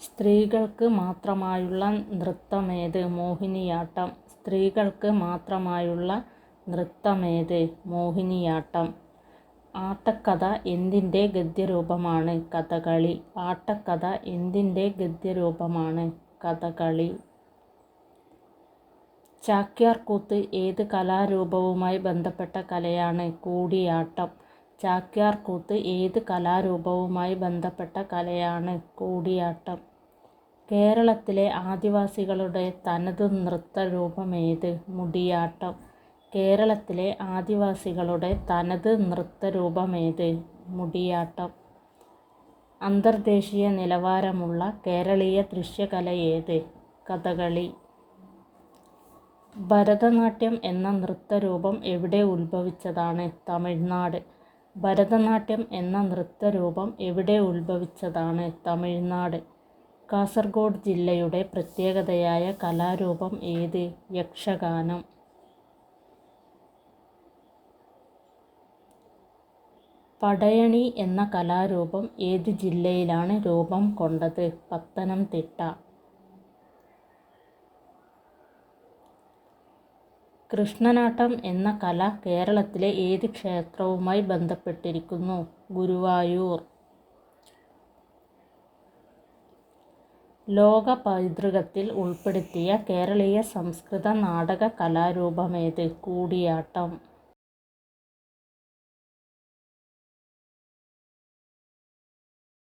സ്ത്രീകൾക്ക് മാത്രമായുള്ള നൃത്തമേത്? മോഹിനിയാട്ടം. സ്ത്രീകൾക്ക് മാത്രമായുള്ള നൃത്തമേത്? മോഹിനിയാട്ടം. ആട്ടക്കഥ എന്തിന്റെ ഗദ്യരൂപമാണ്? കഥകളി. ആട്ടക്കഥ എന്തിന്റെ ഗദ്യരൂപമാണ്? കഥകളി. ചാക്യാർകൂത്ത് ഏത് കലാരൂപവുമായി ബന്ധപ്പെട്ട കലയാണ്? കൂടിയാട്ടം. ചാക്യാർകൂത്ത് ഏത് കലാരൂപവുമായി ബന്ധപ്പെട്ട കലയാണ്? കൂടിയാട്ടം. കേരളത്തിലെ ആദിവാസികളുടെ തനതു നൃത്തരൂപമേത്? മുടിയാട്ടം. കേരളത്തിലെ ആദിവാസികളുടെ തനത് നൃത്തരൂപമേത്? മുടിയാട്ടം. അന്തർദേശീയ നിലവാരമുള്ള കേരളീയ ദൃശ്യകലയേത്? കഥകളി. ഭരതനാട്യം എന്ന നൃത്തരൂപം എവിടെ ഉത്ഭവിച്ചതാണ്? തമിഴ്നാട്. ഭരതനാട്യം എന്ന നൃത്തരൂപം എവിടെ ഉത്ഭവിച്ചതാണ്? തമിഴ്നാട്. കാസർഗോഡ് ജില്ലയുടെ പ്രത്യേകതയായ കലാരൂപം ഏത്? യക്ഷഗാനം. പടയണി എന്ന കലാരൂപം ഏത് ജില്ലയിലാണ് രൂപം കൊണ്ടത്? പത്തനംതിട്ട. കൃഷ്ണനാട്ടം എന്ന കല കേരളത്തിലെ ഏത് ക്ഷേത്രവുമായി ബന്ധപ്പെട്ടിരിക്കുന്നു? ഗുരുവായൂർ. ലോക പൈതൃകത്തിൽ ഉൾപ്പെടുത്തിയ കേരളീയ സംസ്കൃത നാടക കലാരൂപമേത്? കൂടിയാട്ടം.